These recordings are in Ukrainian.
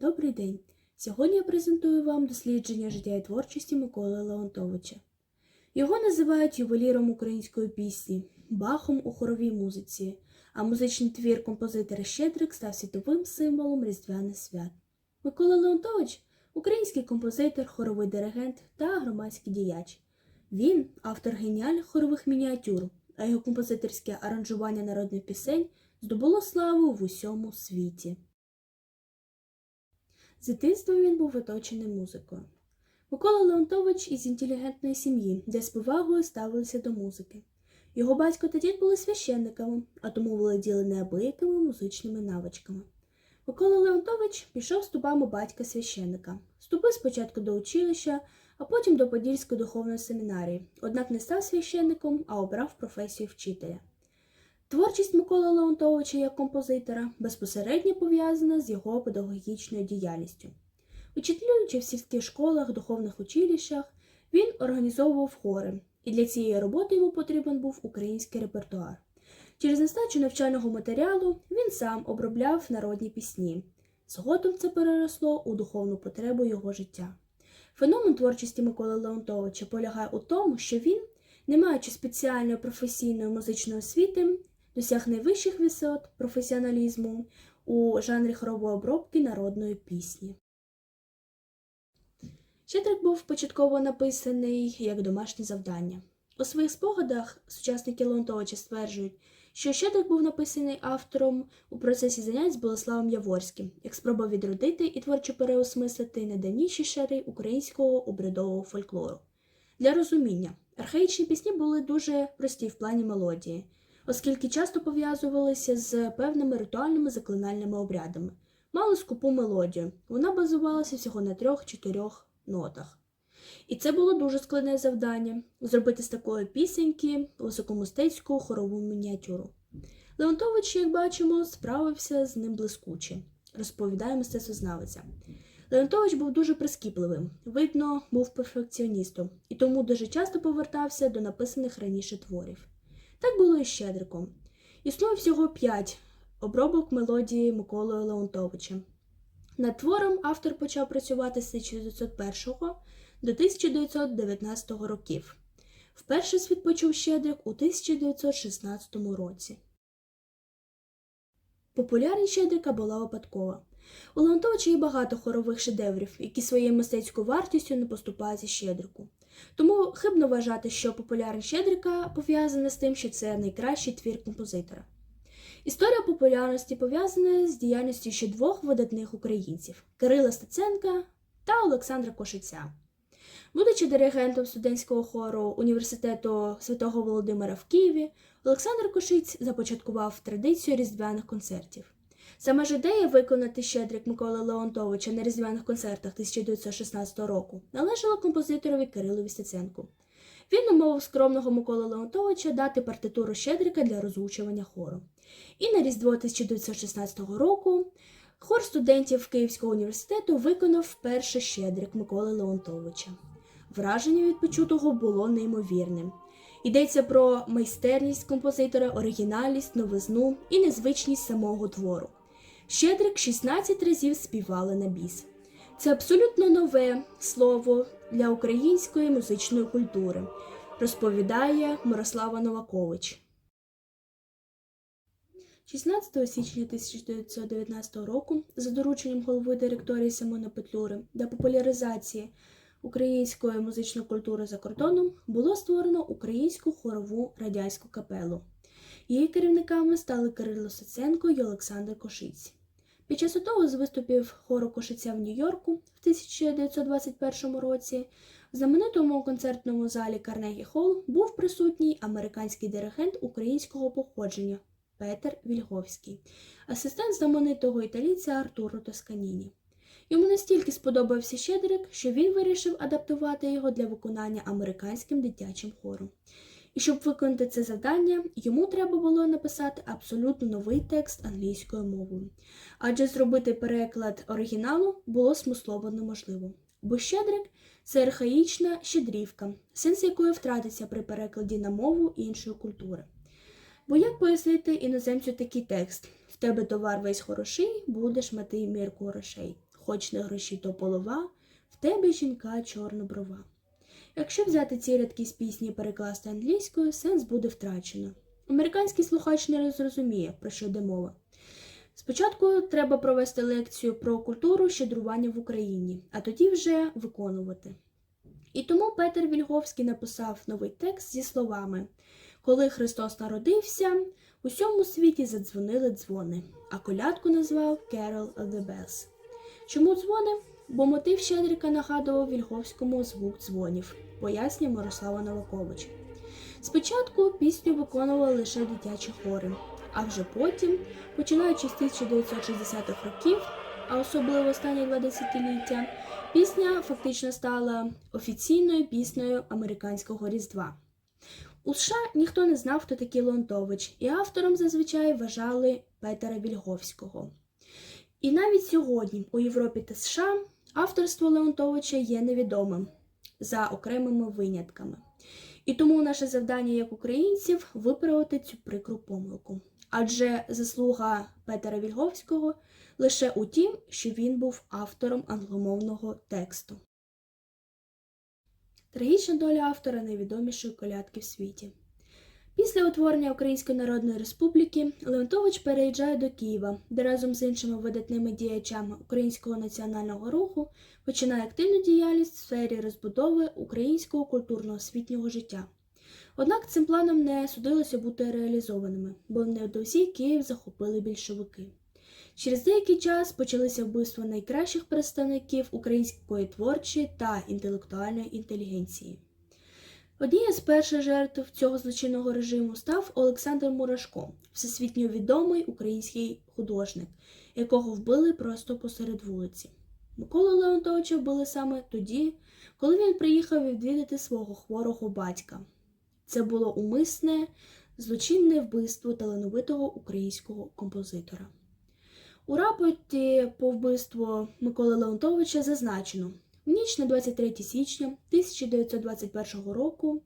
Добрий день! Сьогодні я презентую вам дослідження життя і творчості Миколи Леонтовича. Його називають ювеліром української пісні, бахом у хоровій музиці, а музичний твір композитора Щедрик став світовим символом Різдвяних свят. Микола Леонтович український композитор, хоровий диригент та громадський діяч. Він автор геніальних хорових мініатюр, а його композиторське аранжування народних пісень здобуло славу в усьому світі. З дитинства він був оточений музикою. Микола Леонтович із інтелігентної сім'ї, де з повагою ставилися до музики. Його батько та дід були священниками, а тому володіли неабиякими музичними навичками. Микола Леонтович пішов ступами батька священника, вступив спочатку до училища, а потім до Подільської духовної семінарії, однак не став священником, а обрав професію вчителя. Творчість Миколи Леонтовича як композитора безпосередньо пов'язана з його педагогічною діяльністю. Учителюючи в сільських школах, духовних училищах, він організовував хори, і для цієї роботи йому потрібен був український репертуар. Через нестачу навчального матеріалу він сам обробляв народні пісні. Згодом це переросло у духовну потребу його життя. Феномен творчості Миколи Леонтовича полягає у тому, що він, не маючи спеціальної професійної музичної освіти, досяг найвищих висот професіоналізму у жанрі хорової обробки народної пісні. Щедрик був початково написаний як домашнє завдання. У своїх спогадах сучасники Леонтовича стверджують, що Щедрик був написаний автором у процесі занять з Болеславом Яворським, як спроба відродити і творчо переосмислити найдавніші шари українського обрядового фольклору. Для розуміння, архаїчні пісні були дуже прості в плані мелодії, оскільки часто пов'язувалися з певними ритуальними заклинальними обрядами. Мали скупу мелодію, вона базувалася всього на трьох-чотирьох нотах. І це було дуже складне завдання зробити з такої пісеньки високомистецьку хорову мініатюру. Леонтович, як бачимо, справився з ним блискуче, розповідає мистецтвознавиця. Леонтович був дуже прискіпливим, видно, був перфекціоністом і тому дуже часто повертався до написаних раніше творів. Так було і з Щедриком. Існує всього п'ять обробок мелодії Миколою Леонтовичем. Над твором автор почав працювати з 1901 до 1919 років. Вперше світ почув Щедрик у 1916 році. Популярність Щедрика була випадкова. У Леонтовича є багато хорових шедеврів, які своєю мистецькою вартістю не поступаються Щедрику. Тому хибно вважати, що популярність Щедрика пов'язана з тим, що це найкращий твір композитора. Історія популярності пов'язана з діяльністю ще двох видатних українців Кирила Стеценка та Олександра Кошиця. Будучи диригентом студентського хору університету святого Володимира в Києві, Олександр Кошиць започаткував традицію різдвяних концертів. Саме ж ідея виконати щедрик Миколи Леонтовича на різдвяних концертах 1916 року належала композиторові Кирилові Стеценку. Він умовив скромного Миколи Леонтовича дати партитуру Щедрика для розучування хору. І на Різдво 1916 року хор студентів Київського університету виконав вперше Щедрик Миколи Леонтовича. Враження від почутого було неймовірним. Йдеться про майстерність композитора, оригінальність, новизну і незвичність самого твору. Щедрик 16 разів співали на біс. Це абсолютно нове слово для української музичної культури, розповідає Мирослава Новакович. 16 січня 1919 року за дорученням голови директорії Симона Петлюри для популяризації української музичної культури за кордоном було створено українську хорову радянську капелу. Її керівниками стали Кирило Саценко і Олександр Кошиць. Під час одного з виступів хору Кошиця в Нью-Йорку в 1921 році в знаменитому концертному залі Карнегі Холл був присутній американський диригент українського походження Петер Вільговський, асистент знаменитого італійця Артуро Тосканіні. Йому настільки сподобався Щедрик, що він вирішив адаптувати його для виконання американським дитячим хором. І щоб виконати це завдання, йому треба було написати абсолютно новий текст англійською мовою. Адже зробити переклад оригіналу було смислово неможливо. Бо Щедрик це архаїчна щедрівка, сенс якої втратиться при перекладі на мову іншої культури. Бо як пояснити іноземцю такий текст: в тебе товар весь хороший, будеш мати мірку грошей. хоч не гроші, то полова, в тебе жінка чорноброва. Якщо взяти ці рядки з пісні і перекласти англійською, сенс буде втрачено. Американський слухач не зрозуміє, про що йде мова. Спочатку треба провести лекцію про культуру щедрування в Україні, а тоді вже виконувати. І тому Петер Вільговський написав новий текст зі словами: Коли Христос народився, у усьому світі задзвонили дзвони, а колядку назвав Carol of Bells. Чому дзвони? Бо мотив Щедрика нагадував Вільговському звук дзвонів, пояснює Мирослава Новакович. Спочатку пісню виконували лише дитячі хори, а вже потім, починаючи з 1960-х років, а особливо останні два десятиліття, пісня фактично стала офіційною піснею американського Різдва. У США ніхто не знав, хто такий Леонтович, і автором зазвичай вважали Петера Вільговського. І навіть сьогодні у Європі та США авторство Леонтовича є невідомим за окремими винятками. І тому наше завдання як українців виправити цю прикру помилку. Адже заслуга Петера Вільговського лише у тім, що він був автором англомовного тексту. Трагічна доля автора найвідомішої колядки в світі. Після утворення Української Народної Республіки Леонтович переїжджає до Києва, де разом з іншими видатними діячами українського національного руху починає активну діяльність в сфері розбудови українського культурно-освітнього життя. Однак цим планом не судилося бути реалізованими, бо невдовзі Київ захопили більшовики. Через деякий час почалися вбивства найкращих представників української творчої та інтелектуальної інтелігенції. Однією з перших жертв цього злочинного режиму став Олександр Мурашко, всесвітньо відомий український художник, якого вбили просто посеред вулиці. Миколу Леонтовича вбили саме тоді, коли він приїхав відвідати свого хворого батька. Це було умисне, злочинне вбивство талановитого українського композитора. У рапорті по вбивству Миколи Леонтовича зазначено, ніч на 23 січня 1921 року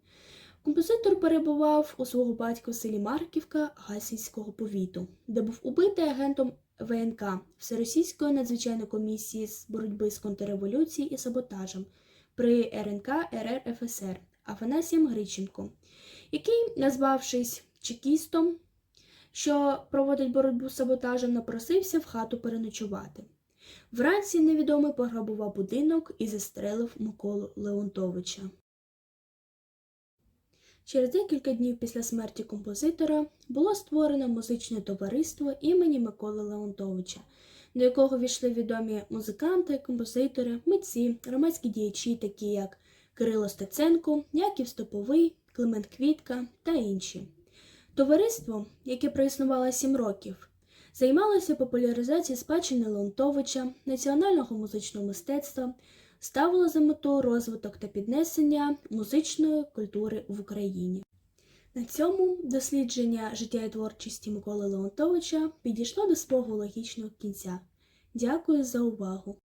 композитор перебував у свого батька в селі Марківка Гасінського повіту, де був убитий агентом ВНК Всеросійської надзвичайної комісії з боротьби з контрреволюцією і саботажем при РНК РР ФСР Афанасієм Гриченко, який, назвавшись чекістом, що проводить боротьбу з саботажем, напросився в хату переночувати. Вранці невідомий пограбував будинок і застрелив Миколу Леонтовича. Через декілька днів після смерті композитора було створено музичне товариство імені Миколи Леонтовича, до якого війшли відомі музиканти, композитори, митці, громадські діячі, такі як Кирило Стеценко, Яків Стоповий, Климент Квітка та інші. Товариство, яке проіснувало сім років, займалося популяризацією спадщини Лонтовича, національного музичного мистецтва, ставила за мету розвиток та піднесення музичної культури в Україні. На цьому дослідження життя і творчості Миколи Леонтовича підійшло до свого логічного кінця. Дякую за увагу!